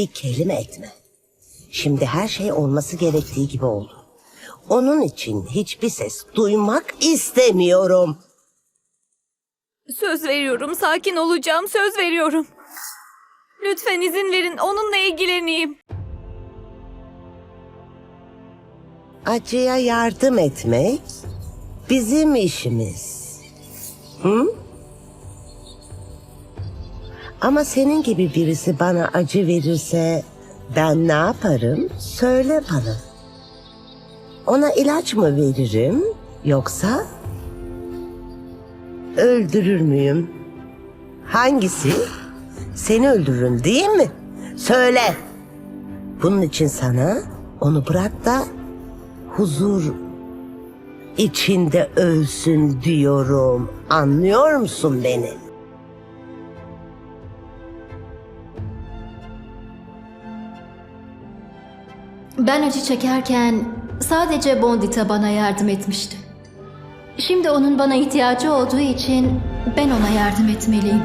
bir kelime etme. Şimdi her şey olması gerektiği gibi oldu. Onun için hiçbir ses duymak istemiyorum. Söz veriyorum, sakin olacağım, söz veriyorum. Lütfen izin verin, onunla ilgileneyim. Acıya yardım etmek bizim işimiz. Hı? Ama senin gibi birisi bana acı verirse ben ne yaparım? Söyle bana. Ona ilaç mı veririm yoksa öldürür müyüm? Hangisi? Seni öldürürüm değil mi? Söyle. Bunun için sana onu bırak da huzur içinde ölsün diyorum. Anlıyor musun beni? Ben acı çekerken sadece Bondita bana yardım etmişti. Şimdi onun bana ihtiyacı olduğu için ben ona yardım etmeliyim.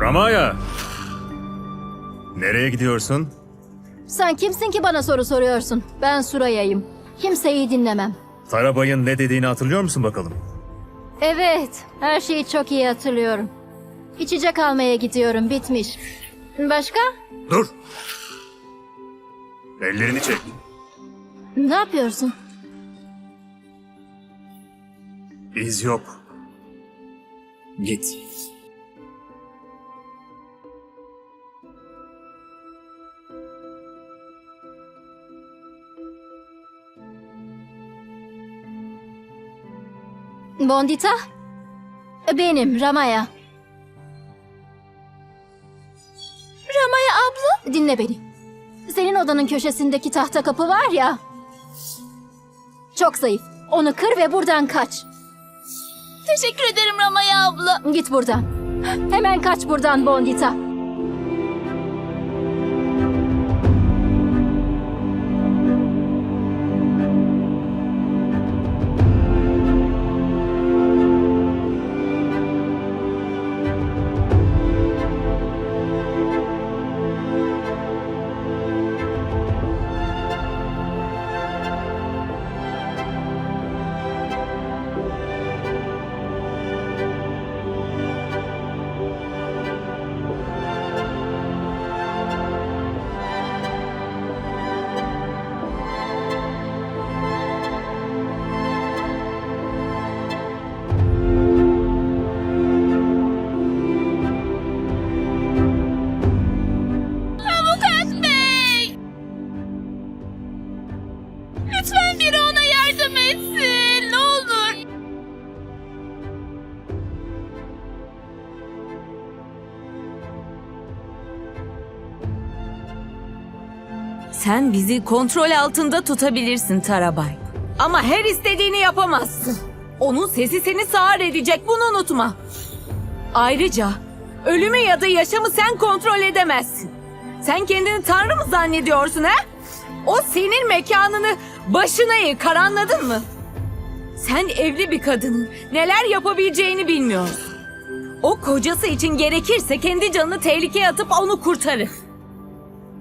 Ramaya! Nereye gidiyorsun? Sen kimsin ki bana soru soruyorsun? Ben Suraya'yım. Kimseyi dinlemem. Tarabay'ın ne dediğini hatırlıyor musun bakalım? Evet, her şeyi çok iyi hatırlıyorum. İçecek almaya gidiyorum, bitmiş. Başka? Dur! Ellerini çek. Ne yapıyorsun? İz yok. Git. Bondita? Benim, Ramaya. Ramaya abla? Dinle beni. Senin odanın köşesindeki tahta kapı var ya. Çok zayıf. Onu kır ve buradan kaç. Teşekkür ederim Ramaya abla. Git buradan. Hemen kaç buradan Bondita. Sen bizi kontrol altında tutabilirsin Tarabay. Ama her istediğini yapamazsın. Onun sesi seni sağır edecek, bunu unutma. Ayrıca ölümü ya da yaşamı sen kontrol edemezsin. Sen kendini tanrı mı zannediyorsun ha? O senin mekanını başına yıkar anladın mı? Sen evli bir kadının neler yapabileceğini bilmiyorsun. O kocası için gerekirse kendi canını tehlikeye atıp onu kurtarır.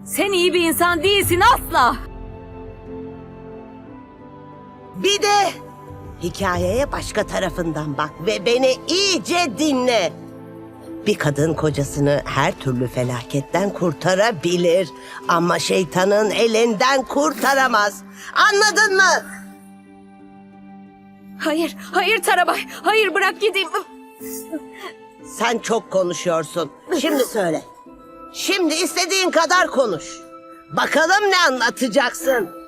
Sen iyi bir insan değilsin asla. Bir de hikayeye başka tarafından bak ve beni iyice dinle. Bir kadın kocasını her türlü felaketten kurtarabilir ama şeytanın elinden kurtaramaz. Anladın mı? Hayır, hayır Tarabay. Hayır bırak gideyim. Sen çok konuşuyorsun. Şimdi söyle. Şimdi istediğin kadar konuş. Bakalım ne anlatacaksın?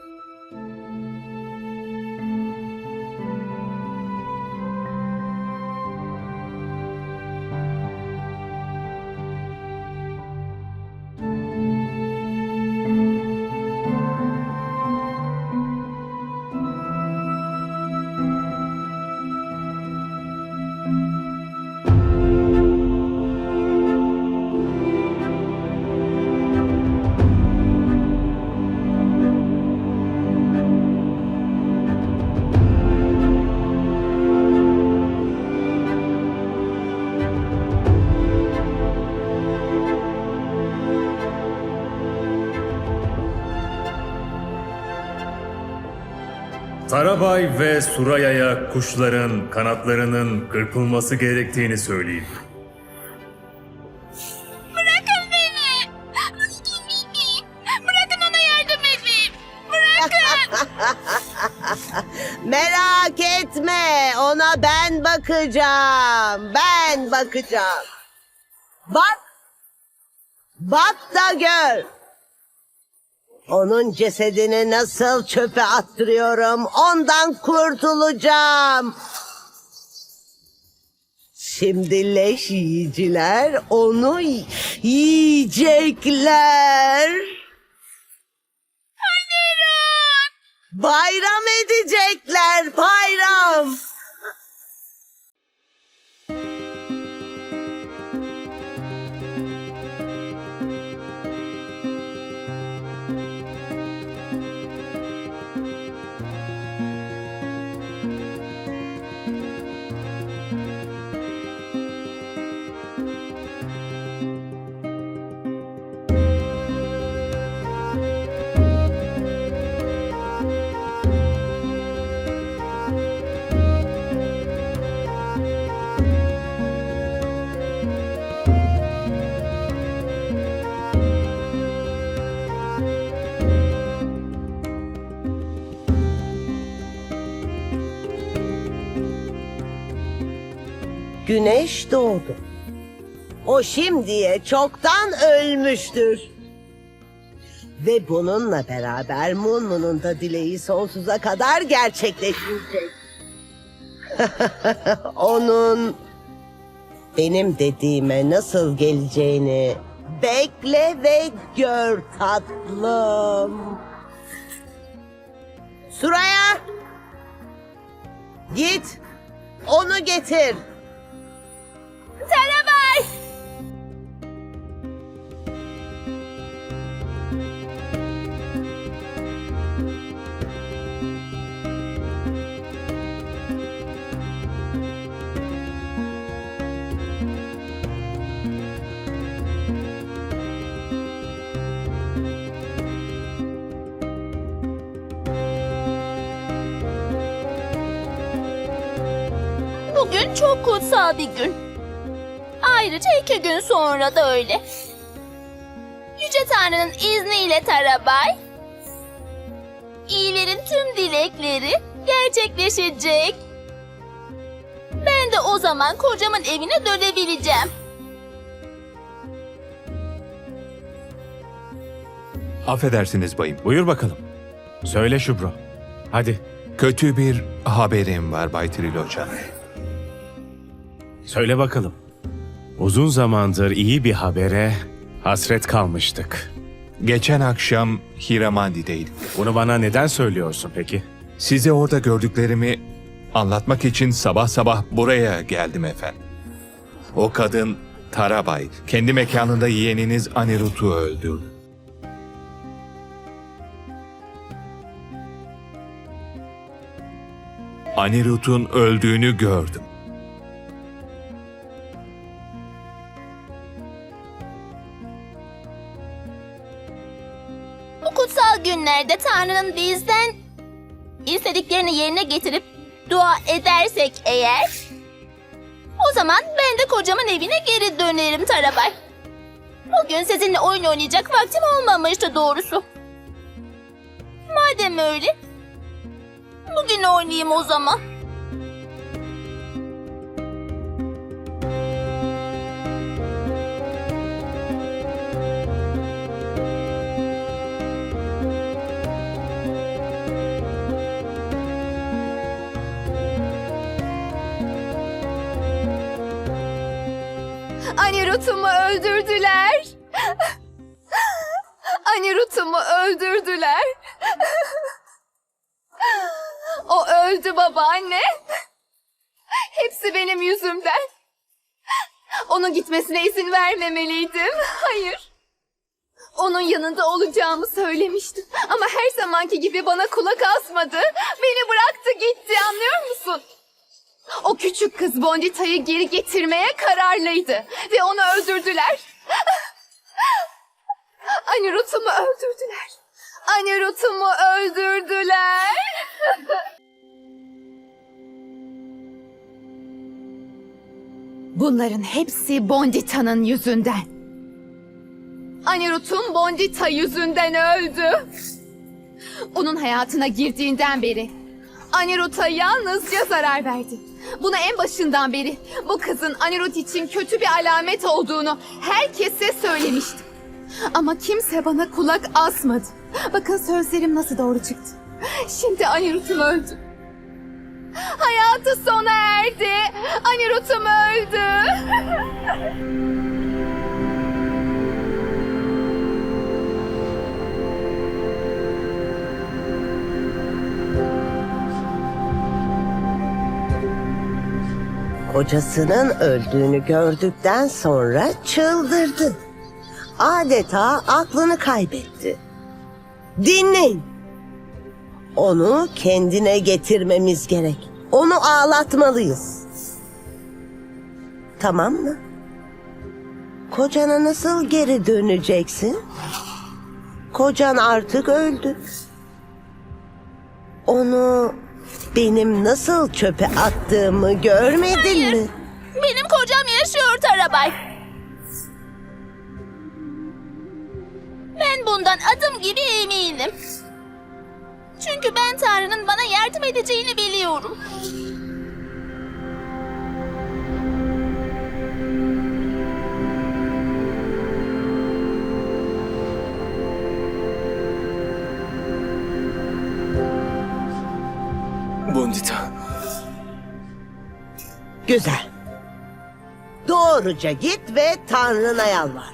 Tarabay ve Suraya'ya kuşların kanatlarının kırpılması gerektiğini söyleyin. Bırakın beni. Bırakın beni. Bırakın ona yardım edeyim. Bırakın. Merak etme, ona ben bakacağım. Ben bakacağım. Bak. Bak da gör. Onun cesedini nasıl çöpe attırıyorum. Ondan kurtulacağım. Şimdi leş yiyiciler onu yiyecekler. Bayram edecekler, bayram. Güneş doğdu. O şimdiye çoktan ölmüştür. Ve bununla beraber Munmu'nun da dileği sonsuza kadar gerçekleşecek. Onun benim dediğime nasıl geleceğini bekle ve gör tatlım. Suraya! Git! Onu getir! Bugün çok kutsal bir gün. Ayrıca iki gün sonra da öyle. Yüce Tanrı'nın izniyle Tarabay, iyilerin tüm dilekleri gerçekleşecek. Ben de o zaman kocamın evine dönebileceğim. Affedersiniz bayım. Buyur bakalım. Söyle Şubro. Hadi Kötü bir haberim var Bay Trilocan. söyle bakalım. Uzun zamandır iyi bir habere hasret kalmıştık. Geçen akşam Hiramandi'deydim. Bunu bana neden söylüyorsun peki? Size orada gördüklerimi anlatmak için sabah sabah buraya geldim efendim. O kadın Tarabay, kendi mekanında yeğeniniz Anirud'u öldürdü. Anirud'un öldüğünü gördüm. Günlerde Tanrı'nın bizden istediklerini yerine getirip dua edersek eğer o zaman ben de kocamın evine geri dönerim Tarabay. Bugün sizinle oyun oynayacak vaktim olmamıştı doğrusu. Madem öyle bugün oynayayım o zaman. Anirud'umu öldürdüler. Anirud'umu öldürdüler. O öldü babaanne. Hepsi benim yüzümden. Onun gitmesine izin vermemeliydim. Hayır. Onun yanında olacağımı söylemiştim. Ama her zamanki gibi bana kulak asmadı. Beni bıraktı gitti anlıyor musun? O küçük kız Bondita'yı geri getirmeye kararlıydı. Ve onu öldürdüler. Anirut'umu öldürdüler. Anirut'umu öldürdüler. Bunların hepsi Bondita'nın yüzünden. Anirut'un Bondita yüzünden öldü. Onun hayatına girdiğinden beri Anirudh'a yalnızca zarar verdi. Bunu en başından beri bu kızın Anirudh için kötü bir alamet olduğunu herkese söylemiştim. Ama kimse bana kulak asmadı. Bakın sözlerim nasıl doğru çıktı. Şimdi Anirudh'um öldü. Hayatı sona erdi. Anirudh'um öldü. Kocasının öldüğünü gördükten sonra çıldırdı. Adeta aklını kaybetti. Dinleyin. Onu kendine getirmemiz gerek. Onu ağlatmalıyız. Tamam mı? Kocana nasıl geri döneceksin? Kocan artık öldü. Onu benim nasıl çöpe attığımı görmedin Hayır. mi? Benim kocam yaşıyor Tarabay. Ben bundan adım gibi eminim. Çünkü ben Tanrı'nın bana yardım edeceğini biliyorum. Güzel. Doğruca git ve Tanrı'na yalvar.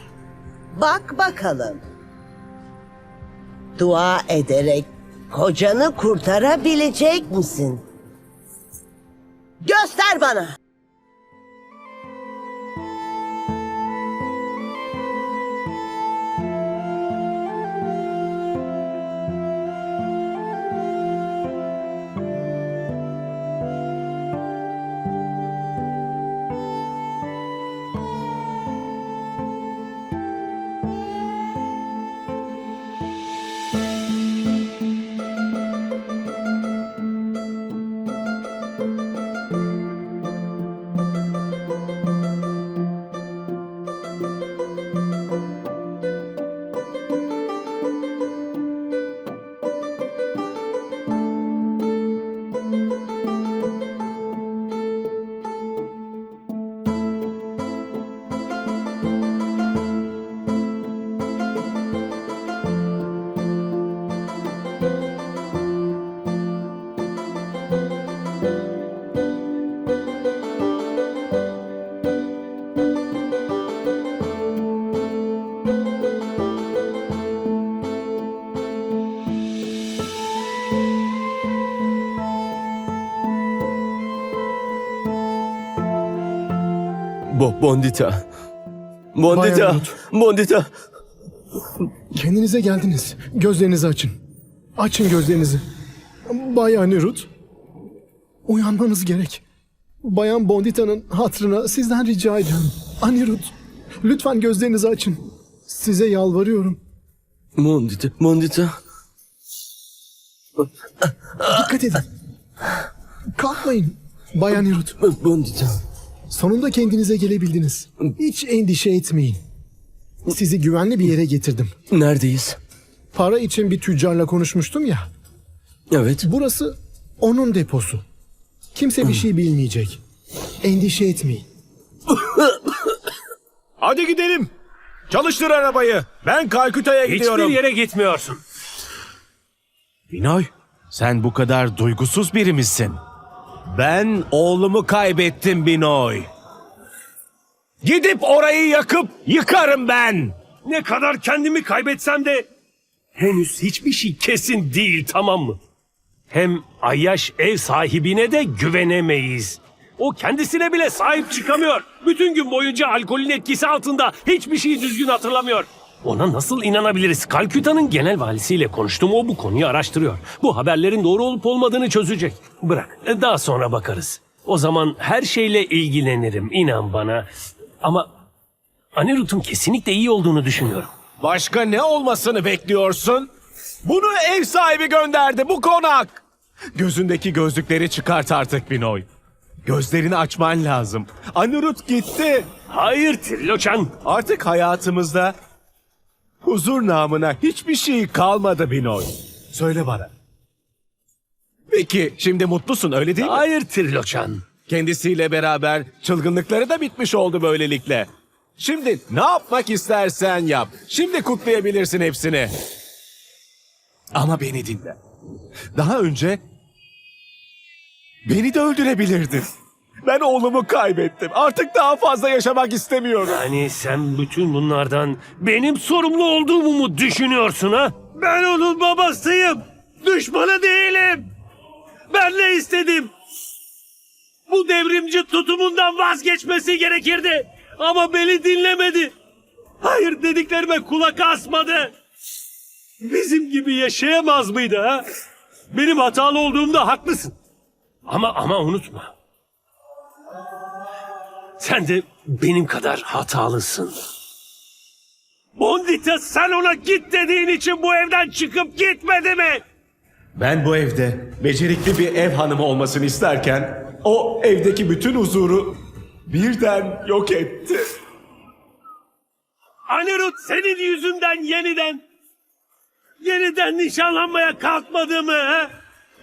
Bak bakalım. Dua ederek kocanı kurtarabilecek misin? Göster bana. Bondita. Bondita. Bayan. Bondita. Kendinize geldiniz. Gözlerinizi açın. Açın gözlerinizi. Bayan Ruth. Uyanmanız gerek. Bayan Bondita'nın hatrına sizden rica ediyorum. Anirudh, lütfen gözlerinizi açın. Size yalvarıyorum. Bondita. Bondita. Dikkat edin. Kalkmayın. Bayan Anirudh, Bondita. Sonunda kendinize gelebildiniz. Hiç endişe etmeyin. Sizi güvenli bir yere getirdim. Neredeyiz? Para için bir tüccarla konuşmuştum ya. Evet. Burası onun deposu. Kimse bir şey bilmeyecek. Endişe etmeyin. Hadi gidelim. Çalıştır arabayı. Ben Kalküta'ya gidiyorum. Hiçbir yere gitmiyorsun. Binoy, sen bu kadar duygusuz biri misin? Ben oğlumu kaybettim Binoy. Gidip orayı yakıp yıkarım ben. Ne kadar kendimi kaybetsem de henüz hiçbir şey kesin değil tamam mı? Hem Ayyaş ev sahibine de güvenemeyiz. O kendisine bile sahip çıkamıyor. Bütün gün boyunca alkolün etkisi altında hiçbir şeyi düzgün hatırlamıyor. Ona nasıl inanabiliriz? Kalküta'nın genel valisiyle konuştum. O bu konuyu araştırıyor. Bu haberlerin doğru olup olmadığını çözecek. Bırak, daha sonra bakarız. O zaman her şeyle ilgilenirim, inan bana. Ama Anirudh'un kesinlikle iyi olduğunu düşünüyorum. Başka ne olmasını bekliyorsun? Bunu ev sahibi gönderdi bu konak. Gözündeki gözlükleri çıkart artık Binoy. Gözlerini açman lazım. Anirut gitti. Hayır Trilloçan. Artık hayatımızda huzur namına hiçbir şey kalmadı Binoy. Söyle bana. Peki şimdi mutlusun öyle değil mi? Hayır Trilloçan. Kendisiyle beraber çılgınlıkları da bitmiş oldu böylelikle. Şimdi ne yapmak istersen yap. Şimdi kutlayabilirsin hepsini. Ama beni dinle. Daha önce beni de öldürebilirdin. Ben oğlumu kaybettim. Artık daha fazla yaşamak istemiyorum. Yani sen bütün bunlardan benim sorumlu olduğumu mu düşünüyorsun ha? Ben onun babasıyım. Düşmanı değilim. Ben ne istedim? Bu devrimci tutumundan vazgeçmesi gerekirdi. Ama beni dinlemedi. Hayır dediklerime kulak asmadı. Bizim gibi yaşayamaz mıydı ha? Benim hatalı olduğumda haklısın. Ama ama unutma. Sen de benim kadar hatalısın. Bondita sen ona git dediğin için bu evden çıkıp gitmedi mi? Ben bu evde becerikli bir ev hanımı olmasını isterken o evdeki bütün huzuru birden yok etti. Anirut senin yüzünden yeniden yeniden nişanlanmaya kalkmadı mı? He?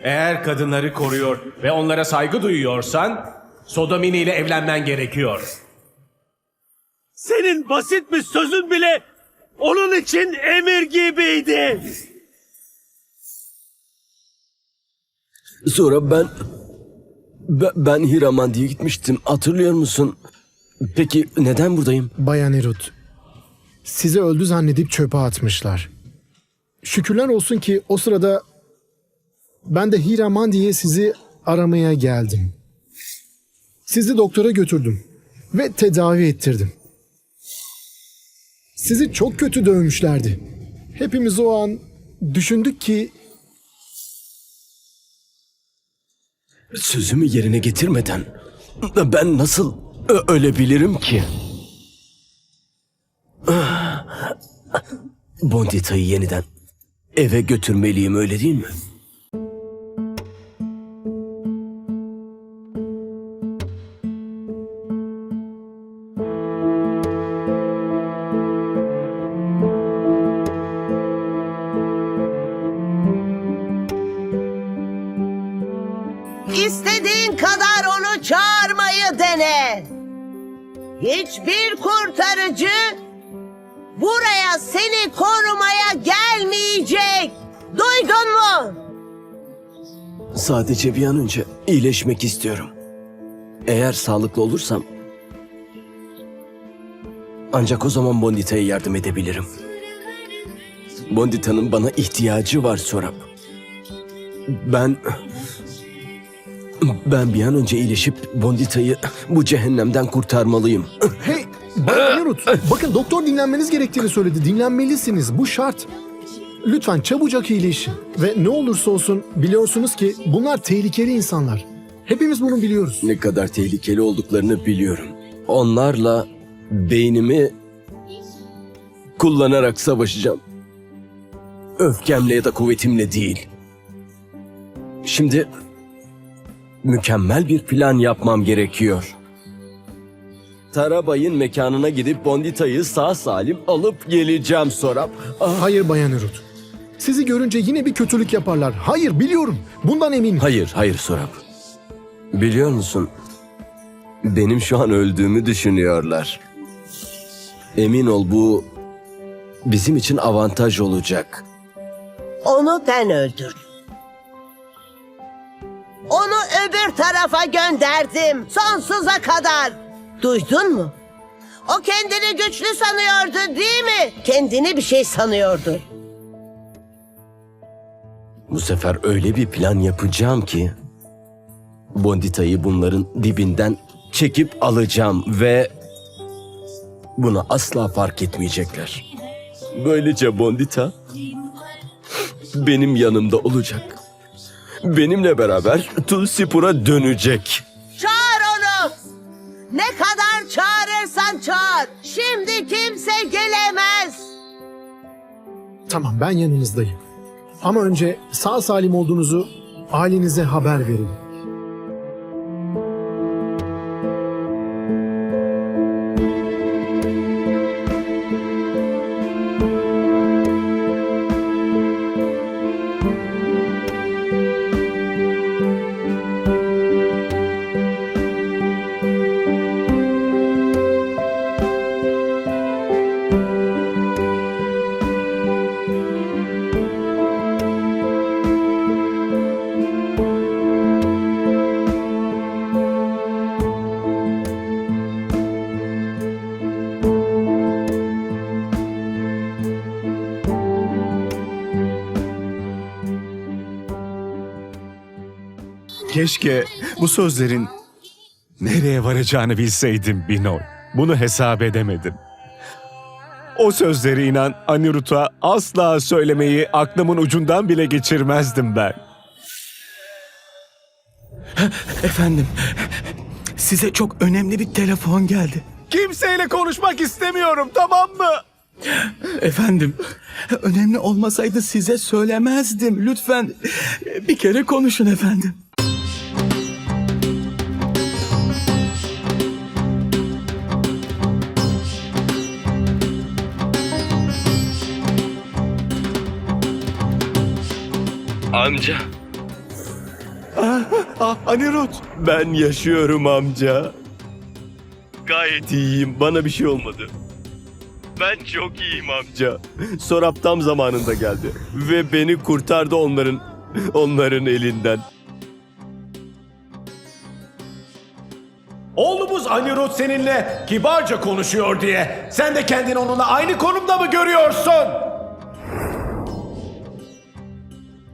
Eğer kadınları koruyor ve onlara saygı duyuyorsan Sodomini ile evlenmen gerekiyor. Senin basit bir sözün bile onun için emir gibiydi. Sonra ben... Ben, ben Hiramandi'ye gitmiştim. Hatırlıyor musun? Peki neden buradayım? Bayan Erut, sizi öldü zannedip çöpe atmışlar. Şükürler olsun ki o sırada ben de Hiraman diye sizi aramaya geldim. Sizi doktora götürdüm ve tedavi ettirdim. Sizi çok kötü dövmüşlerdi. Hepimiz o an düşündük ki Sözümü yerine getirmeden ben nasıl ölebilirim ki? Bondita'yı yeniden eve götürmeliyim öyle değil mi? Hiçbir kurtarıcı buraya seni korumaya gelmeyecek. Duydun mu? Sadece bir an önce iyileşmek istiyorum. Eğer sağlıklı olursam ancak o zaman Bondita'ya yardım edebilirim. Bondita'nın bana ihtiyacı var Sorap. Ben ben bir an önce iyileşip Bondita'yı bu cehennemden kurtarmalıyım. Hey Bayan Erut, bakın doktor dinlenmeniz gerektiğini söyledi. Dinlenmelisiniz. Bu şart. Lütfen çabucak iyileşin. Ve ne olursa olsun biliyorsunuz ki bunlar tehlikeli insanlar. Hepimiz bunu biliyoruz. Ne kadar tehlikeli olduklarını biliyorum. Onlarla beynimi kullanarak savaşacağım. Öfkemle ya da kuvvetimle değil. Şimdi mükemmel bir plan yapmam gerekiyor. Tarabay'ın mekanına gidip Bondita'yı sağ salim alıp geleceğim Sorap. Ah, Hayır Bayan Erut. Sizi görünce yine bir kötülük yaparlar. Hayır biliyorum. Bundan eminim. Hayır, hayır Sorap. Biliyor musun? Benim şu an öldüğümü düşünüyorlar. Emin ol bu bizim için avantaj olacak. Onu ben öldürdüm. Öbür tarafa gönderdim. Sonsuza kadar. Duydun mu? O kendini güçlü sanıyordu değil mi? Kendini bir şey sanıyordu. Bu sefer öyle bir plan yapacağım ki Bondita'yı bunların dibinden çekip alacağım ve bunu asla fark etmeyecekler. Böylece Bondita benim yanımda olacak. Benimle beraber Tulsipur'a dönecek. Çağır onu. Ne kadar çağırırsan çağır. Şimdi kimse gelemez. Tamam ben yanınızdayım. Ama önce sağ salim olduğunuzu ailenize haber verin. Keşke bu sözlerin nereye varacağını bilseydim Binoy. Bunu hesap edemedim. O sözleri inan Anirud'a asla söylemeyi aklımın ucundan bile geçirmezdim ben. Efendim, size çok önemli bir telefon geldi. Kimseyle konuşmak istemiyorum tamam mı? Efendim, önemli olmasaydı size söylemezdim. Lütfen bir kere konuşun efendim. Amca. Ah, Anirut. Ben yaşıyorum amca. Gayet iyiyim. Bana bir şey olmadı. Ben çok iyiyim amca. Sorap tam zamanında geldi. Ve beni kurtardı onların, onların elinden. Oğlumuz Anirudh seninle kibarca konuşuyor diye sen de kendini onunla aynı konumda mı görüyorsun?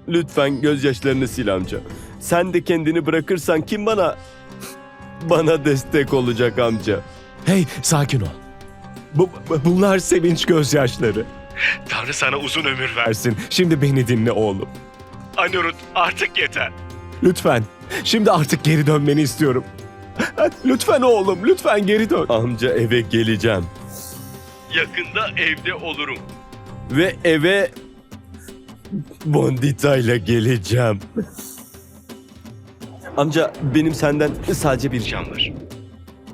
Lütfen gözyaşlarını sil amca. Sen de kendini bırakırsan kim bana... Bana destek olacak amca. Hey sakin ol. Bu, bu- bunlar sevinç gözyaşları. Tanrı sana uzun ömür versin. Şimdi beni dinle oğlum. Anirudh artık yeter. Lütfen. Şimdi artık geri dönmeni istiyorum. Lütfen oğlum, lütfen geri dön. Amca eve geleceğim. Yakında evde olurum. Ve eve Bondita ile geleceğim. Amca benim senden sadece bir ricam var.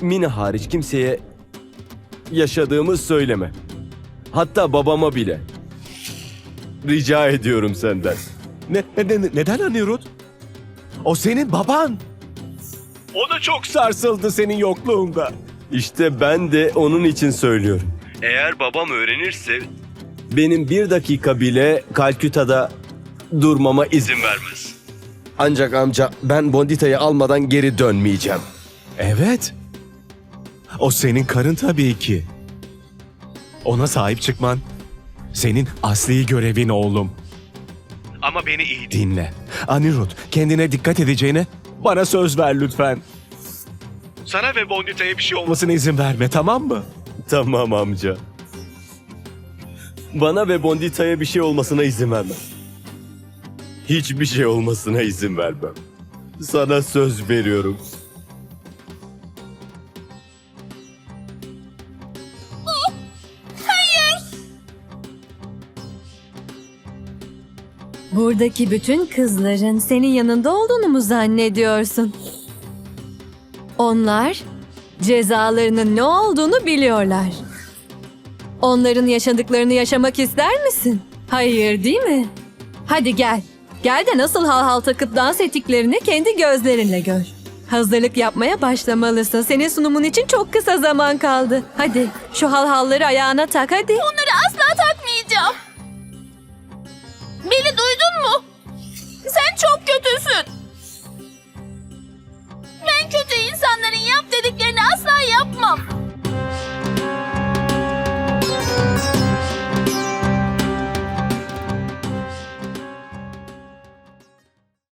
Mina hariç kimseye yaşadığımı söyleme. Hatta babama bile. Rica ediyorum senden. Ne, ne- ne- neden Anirudh? O senin baban. O da çok sarsıldı senin yokluğunda. İşte ben de onun için söylüyorum. Eğer babam öğrenirse... Benim bir dakika bile Kalküta'da durmama izin vermez. Ancak amca ben Bondita'yı almadan geri dönmeyeceğim. Evet. O senin karın tabii ki. Ona sahip çıkman senin asli görevin oğlum. Ama beni iyi dinle. Anirudh kendine dikkat edeceğine bana söz ver lütfen. Sana ve Bondita'ya bir şey olmasına izin verme tamam mı? Tamam amca. Bana ve Bondita'ya bir şey olmasına izin vermem. Hiçbir şey olmasına izin vermem. Sana söz veriyorum. Buradaki bütün kızların senin yanında olduğunu mu zannediyorsun? Onlar cezalarının ne olduğunu biliyorlar. Onların yaşadıklarını yaşamak ister misin? Hayır değil mi? Hadi gel. Gel de nasıl hal hal takıp dans ettiklerini kendi gözlerinle gör. Hazırlık yapmaya başlamalısın. Senin sunumun için çok kısa zaman kaldı. Hadi şu hal halları ayağına tak hadi. Onları asla takmayacağım. Beni duydun mu? Sen çok kötüsün. Ben kötü insanların yap dediklerini asla yapmam.